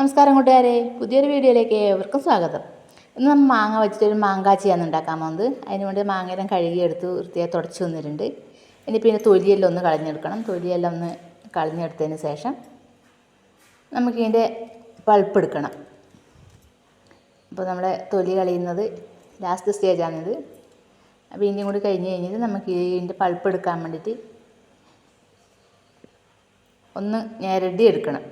നമസ്കാരം കൂട്ടുകാരെ. പുതിയൊരു വീഡിയോയിലേക്ക് ഏവർക്കും സ്വാഗതം. ഇന്ന് നമ്മൾ മാങ്ങ വെച്ചിട്ടൊരു മാങ്കാച്ചിയാണ് ഉണ്ടാക്കാൻ പോകുന്നത്. അതിന് വേണ്ടി മാങ്ങയെല്ലാം കഴുകിയെടുത്ത് വൃത്തിയായി തുടച്ചു വന്നിട്ടുണ്ട്. ഇനി പിന്നെ തൊലിയെല്ലാം ഒന്ന് കളഞ്ഞെടുക്കണം. തൊലിയെല്ലാം ഒന്ന് കളഞ്ഞെടുത്തതിന് ശേഷം നമുക്കിതിന്റെ പൾപ്പ് എടുക്കണം. അപ്പോൾ നമ്മുടെ തൊലി കളയുന്നത് ലാസ്റ്റ് സ്റ്റേജാണിത് അപ്പോൾ ഇതിന്റെയും കൂടി കഴിഞ്ഞ് കഴിഞ്ഞിട്ട് നമുക്ക് ഇതിന്റെ പൾപ്പ് എടുക്കാൻ വേണ്ടിയിട്ട് ഒന്ന് ഞെരടി എടുക്കണം.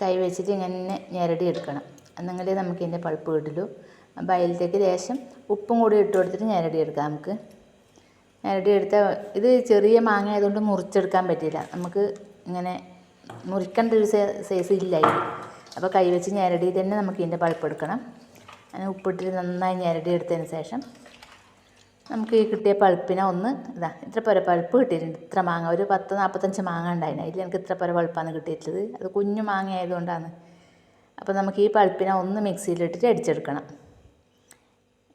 കൈ വെച്ചിട്ട് ഇങ്ങനെ ഞെരടി എടുക്കണം. എന്നെങ്കിലേ നമുക്ക് ഇതിന്റെ പൾപ്പ് കിട്ടുള്ളൂ അപ്പോൾ അതിലത്തേക്ക് ലേശം ഉപ്പും കൂടി ഇട്ട് കൊടുത്തിട്ട് ഞെരടി എടുക്കാം നമുക്ക്. ഞെരടി എടുത്താൽ ഇത് ചെറിയ മാങ്ങ ആയതുകൊണ്ട് മുറിച്ചെടുക്കാൻ പറ്റില്ല. നമുക്ക് ഇങ്ങനെ മുറിക്കേണ്ട ഒരു സൈസ് ഇല്ല ഇത്. അപ്പോൾ കൈ വെച്ച് ഞെരടി തന്നെ നമുക്ക് ഇതിന്റെ പൾപ്പ് എടുക്കണം. അങ്ങനെ ഉപ്പിട്ടിട്ട് നന്നായി ഞെരടി എടുത്തതിന് ശേഷം നമുക്ക് ഈ കിട്ടിയ പഴുപ്പിനെ ഒന്ന് ഇതാ ഇത്ര പോരെ പഴുപ്പ് കിട്ടിയിട്ടുണ്ട്. ഇത്ര മാങ്ങ ഒരു പത്ത് നാൽപ്പത്തഞ്ച് മാങ്ങ ഉണ്ടായിന്. അതിൽ എനിക്ക് ഇത്ര പോരെ പഴുപ്പാണ് കിട്ടിയിട്ടുള്ളത്. അത് കുഞ്ഞു മാങ്ങ ആയതുകൊണ്ടാണ്. അപ്പോൾ നമുക്ക് ഈ പഴുപ്പിനെ ഒന്ന് മിക്സിയിലിട്ടിട്ട് അടിച്ചെടുക്കണം.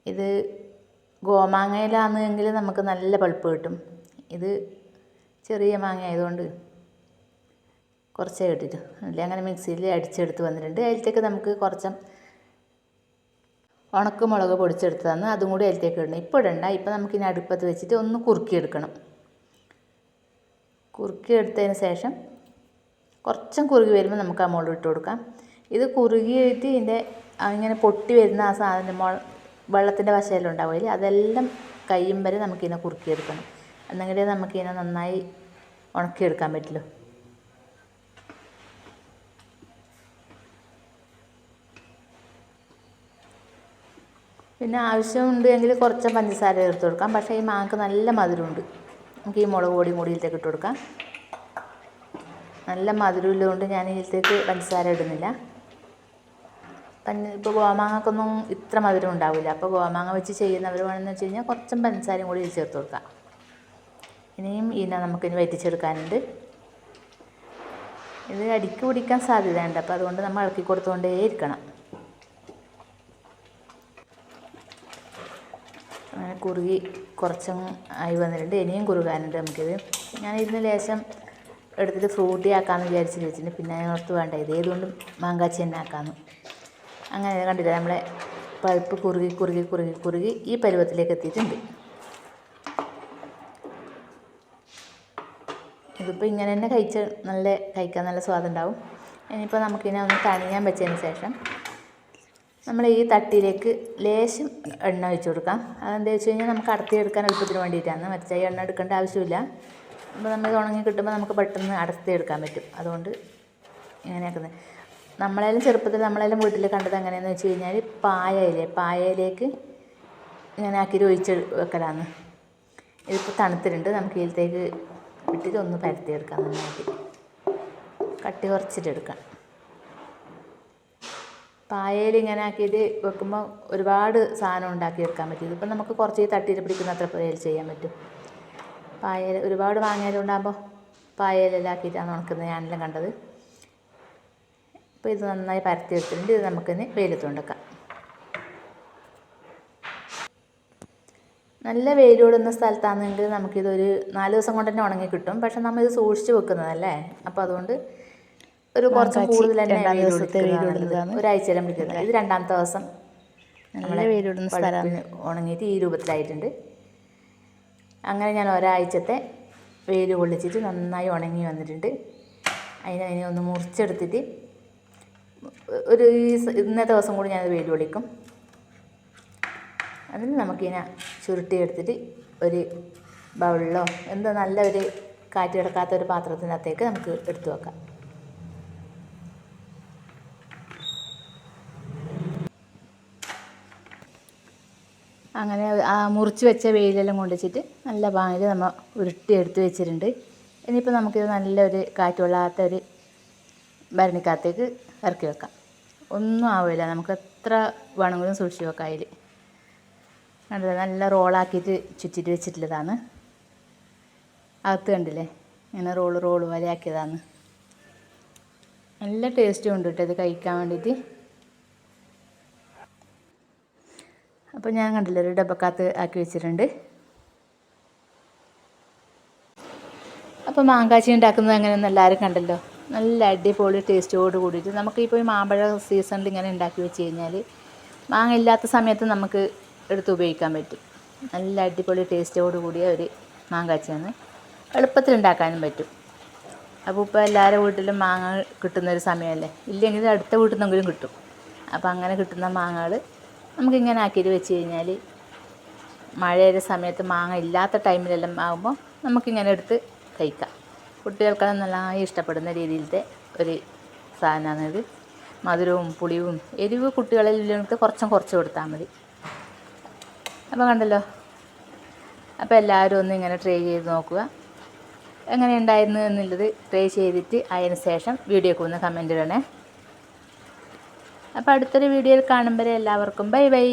ഇത് ഗോമാങ്ങയിലാണെങ്കിൽ നമുക്ക് നല്ല പഴുപ്പ് കിട്ടും. ഇത് ചെറിയ മാങ്ങ ആയതുകൊണ്ട് കുറച്ചേ കിട്ടിയിട്ടു അല്ലെങ്കിൽ അങ്ങനെ മിക്സിയിൽ അടിച്ചെടുത്ത് വന്നിട്ടുണ്ട്. അതിലത്തേക്ക് നമുക്ക് കുറച്ച് ഉണക്കമുളക് പൊടിച്ചെടുത്തതാണ്. അതും കൂടി അതിലേക്ക് ഇടണം. ഇപ്പോൾ ഇടണ്ട. ഇപ്പോൾ നമുക്കിനി അടുപ്പത്ത് വെച്ചിട്ട് ഒന്ന് കുറുക്കിയെടുക്കണം. കുറുക്കിയെടുത്തതിന് ശേഷം കുറച്ചും കുറുകി വരുമ്പോൾ നമുക്ക് ആ മുളക് ഇട്ട് കൊടുക്കാം. ഇത് കുറുകിയിട്ട് ഇതിന്റെ ഇങ്ങനെ പൊട്ടി വരുന്ന ആ സാധനം മുള വെള്ളത്തിന്റെ വശമെല്ലാം അതെല്ലാം കഴിയും വരെ നമുക്കിതിനെ കുറുക്കിയെടുക്കണം. എന്നെങ്കിലേ നമുക്കിതിനെ നന്നായി ഉണക്കിയെടുക്കാൻ പറ്റുള്ളൂ. പിന്നെ ആവശ്യമുണ്ട് എങ്കിൽ കുറച്ച് പഞ്ചസാര ചേർത്ത് കൊടുക്കാം. പക്ഷേ ഈ മാങ്ങക്ക് നല്ല മധുരമുണ്ട്. നമുക്ക് ഈ മുളക് പൊടിയും കൂടി ഇട്ട് കൊടുക്കാം. നല്ല മധുരം ഉള്ളതുകൊണ്ട് ഞാൻ ഇതിലേക്ക് പഞ്ചസാര ഇടുന്നില്ല. പഞ്ച ഇപ്പോൾ ഗോമാങ്ങക്കൊന്നും ഇത്ര മധുരം ഉണ്ടാവില്ല. അപ്പോൾ ഗോമാങ്ങ വെച്ച് ചെയ്യുന്നവർ വേണമെന്ന് വെച്ച് കഴിഞ്ഞാൽ കുറച്ചും പഞ്ചസാരയും കൂടി ഇതിൽ ചേർത്ത് കൊടുക്കാം. ഇനിയും ഇതിനെ നമുക്കിനി വറ്റിച്ചെടുക്കാനുണ്ട്. ഇത് അടിക്ക് പിടിക്കാൻ സാധ്യതയുണ്ട്. അപ്പോൾ അതുകൊണ്ട് നമ്മൾ ഇളക്കി കൊടുത്തുകൊണ്ടേ ഇരിക്കണം അങ്ങനെ കുറുകി കുറച്ചും ആയി വന്നിട്ടുണ്ട്. ഇനിയും കുറുകാനുണ്ട് നമുക്കിത്. ഇതിന് ലേശം എടുത്തിട്ട് ഫ്രൂട്ടി ആക്കാമെന്ന് വിചാരിച്ച് വെച്ചിട്ടുണ്ട്. പിന്നെ ഓർത്ത് വേണ്ട ഇത് ഏതുകൊണ്ടും മാങ്കാച്ചി തന്നെ ആക്കാമെന്ന് അങ്ങനെ കണ്ടില്ല നമ്മളെ പഴുപ്പ് കുറുകി കുറുകി കുറുകി കുറുകി ഈ പരുവത്തിലേക്ക് എത്തിയിട്ടുണ്ട്. ഇതിപ്പോൾ ഇങ്ങനെ തന്നെ കഴിച്ച് നല്ല കഴിക്കാൻ നല്ല സ്വാദുണ്ടാവും ഇനിയിപ്പോൾ നമുക്കിനെ ഒന്ന് തണിയാൻ വെച്ചതിന് ശേഷം നമ്മൾ ഈ തട്ടിയിലേക്ക് ലേശം എണ്ണ ഒഴിച്ച് കൊടുക്കാം. അതെന്താ വെച്ച് കഴിഞ്ഞാൽ നമുക്ക് അടർത്തിയെടുക്കാൻ എളുപ്പത്തിന് വേണ്ടിയിട്ടാണ്. മറ്റേ എണ്ണ എടുക്കേണ്ട ആവശ്യമില്ല. അപ്പോൾ നമ്മൾ ഉണങ്ങി കിട്ടുമ്പോൾ നമുക്ക് പെട്ടെന്ന് അടർത്തിയെടുക്കാൻ പറ്റും. അതുകൊണ്ട് ഇങ്ങനെയാക്കുന്നത് നമ്മളെല്ലാം ചെറുപ്പത്തിൽ നമ്മളെല്ലാം വീട്ടിൽ കണ്ടത് എങ്ങനെയാണെന്ന് വെച്ച് കഴിഞ്ഞാൽ പായയിലെ പായയിലേക്ക് ഇങ്ങനെ ആക്കി ഒഴിച്ച് വെക്കലാന്ന് ഇതിപ്പോൾ തണുത്തിട്ടുണ്ട്. നമുക്ക് ഇതിലത്തേക്ക് വിട്ടിട്ട് ഒന്ന് പരത്തിയെടുക്കാം നന്നായിട്ട്. കട്ടി കുറച്ചിട്ടെടുക്കാം പായയിൽ ഇങ്ങനെ ആക്കിയിട്ട് വെക്കുമ്പോൾ ഒരുപാട് സാധനം ഉണ്ടാക്കിയെടുക്കാൻ പറ്റും ഇതിപ്പോൾ നമുക്ക് കുറച്ച് തട്ടിയിട്ട് പിടിക്കുന്ന അത്ര പായൽ ചെയ്യാൻ പറ്റും. പായൽ ഒരുപാട് വാങ്ങിയാലുണ്ടാകുമ്പോൾ പായലെല്ലാം ആക്കിയിട്ടാണ് ഉണക്കുന്നത് ഞാനെല്ലാം കണ്ടത്. ഇപ്പോൾ ഇത് നന്നായി പരത്തി എടുത്തിട്ടുണ്ട് ഇത് നമുക്കിന്ന് വെയിലത്ത് കൊണ്ടുവെക്കാം നല്ല വെയിലൂടുന്ന സ്ഥലത്താണെങ്കിൽ നമുക്കിതൊരു നാല് ദിവസം കൊണ്ട് തന്നെ ഉണങ്ങി കിട്ടും. പക്ഷെ നമ്മൾ ഇത് സൂക്ഷിച്ച് വെക്കുന്നതല്ലേ? അപ്പോൾ അതുകൊണ്ട് ഒരു കുറച്ച് കൂടുതൽ തന്നെ ദിവസത്തെ ഒരാഴ്ചയിലും പിടിക്കുന്നത് ഇത് രണ്ടാമത്തെ ദിവസം നമ്മളെ വെയിലിടുന്ന സ്ഥലം ഉണങ്ങിയിട്ട് ഈ രൂപത്തിലായിട്ടുണ്ട്. അങ്ങനെ ഞാൻ ഒരാഴ്ചത്തെ വെയിൽ കൊള്ളിച്ചിട്ട് നന്നായി ഉണങ്ങി വന്നിട്ടുണ്ട്. അതിനെ അതിനെ ഒന്ന് മുറിച്ചെടുത്തിട്ട് ഒരു ഈ ഇന്നത്തെ ദിവസം കൂടി ഞാൻ വെയിൽ കൊള്ളിക്കും അതിന് നമുക്കിതിനെ ചുരുട്ടിയെടുത്തിട്ട് ഒരു ബൗളിലോ എന്തോ നല്ല ഒരു കാറ്റ് കിടക്കാത്ത ഒരു പാത്രത്തിനകത്തേക്ക് നമുക്ക് എടുത്തു വെക്കാം. അങ്ങനെ ആ മുറിച്ച് വെച്ച വെയിലെല്ലാം കൊണ്ടുവച്ചിട്ട് നല്ല പാങ്ങിൽ നമ്മൾ ഉരുട്ടി എടുത്ത് വെച്ചിട്ടുണ്ട്. ഇനിയിപ്പോൾ നമുക്കിത് നല്ലൊരു കാറ്റ് കൊള്ളാത്ത ഒരു ഭരണിക്കകത്തേക്ക് ഇറക്കി വെക്കാം. ഒന്നും ആവില്ല നമുക്ക് എത്ര വേണമെങ്കിലും സൂക്ഷിച്ച് വെക്കാം അതിൽ കണ്ടില്ലേ നല്ല റോളാക്കിയിട്ട് ചുറ്റിട്ട് വെച്ചിട്ടുള്ളതാണ്. അകത്ത് കണ്ടില്ലേ? ഇങ്ങനെ റോൾ റോൾ പോലെ ആക്കിയതാണ് നല്ല ടേസ്റ്റും ഉണ്ട് കേട്ടോ ഇത് കഴിക്കാൻ വേണ്ടിയിട്ട്. അപ്പോൾ ഞാൻ കണ്ടില്ല ഒരു ഡബക്കകത്ത് ആക്കി വെച്ചിട്ടുണ്ട്. അപ്പോൾ മാങ്കാച്ചി ഉണ്ടാക്കുന്നത് അങ്ങനെയൊന്നും എല്ലാവരും കണ്ടല്ലോ. നല്ല അടിപൊളി ടേസ്റ്റോട് കൂടിയിട്ട് നമുക്കിപ്പോൾ ഈ മാമ്പഴ സീസണിൽ ഇങ്ങനെ ഉണ്ടാക്കി വെച്ച് കഴിഞ്ഞാൽ മാങ്ങ ഇല്ലാത്ത സമയത്ത് നമുക്ക് എടുത്ത് ഉപയോഗിക്കാൻ പറ്റും. നല്ല അടിപൊളി ടേസ്റ്റോട് കൂടിയ ഒരു മാങ്കാച്ചിയാണ്. എളുപ്പത്തിൽ ഉണ്ടാക്കാനും പറ്റും. അപ്പോൾ ഇപ്പോൾ എല്ലാവരുടെ വീട്ടിലും മാങ്ങ കിട്ടുന്നൊരു സമയമല്ലേ? ഇല്ലെങ്കിൽ അടുത്ത വീട്ടിൽ നിന്നെങ്കിലും കിട്ടും. അപ്പോൾ അങ്ങനെ കിട്ടുന്ന മാങ്ങകൾ നമുക്കിങ്ങനെ ആക്കിയിട്ട് വെച്ച് കഴിഞ്ഞാൽ മഴയുടെ സമയത്ത് മാങ്ങ ഇല്ലാത്ത ടൈമിലെല്ലാം ആകുമ്പോൾ നമുക്കിങ്ങനെ എടുത്ത് കഴിക്കാം. കുട്ടികൾക്കെല്ലാം നന്നായി ഇഷ്ടപ്പെടുന്ന രീതിയിലത്തെ ഒരു സാധനമാണിത് മധുരവും പുളിയും എരിവ് കുട്ടികളിലേക്ക് കുറച്ചും കുറച്ച് കൊടുത്താൽ മതി. അപ്പോൾ കണ്ടല്ലോ? അപ്പോൾ എല്ലാവരും ഒന്ന് ഇങ്ങനെ ട്രൈ ചെയ്ത് നോക്കുക. എങ്ങനെ ഉണ്ടായിരുന്നു എന്നുള്ളത് ട്രൈ ചെയ്തിട്ട് അതിന് ശേഷം വീഡിയോക്ക് ഒന്ന് കമന്റ് ഇടണേ. അപ്പോൾ അടുത്തൊരു വീഡിയോയിൽ കാണുമ്പോൾ എല്ലാവർക്കും ബൈ ബൈ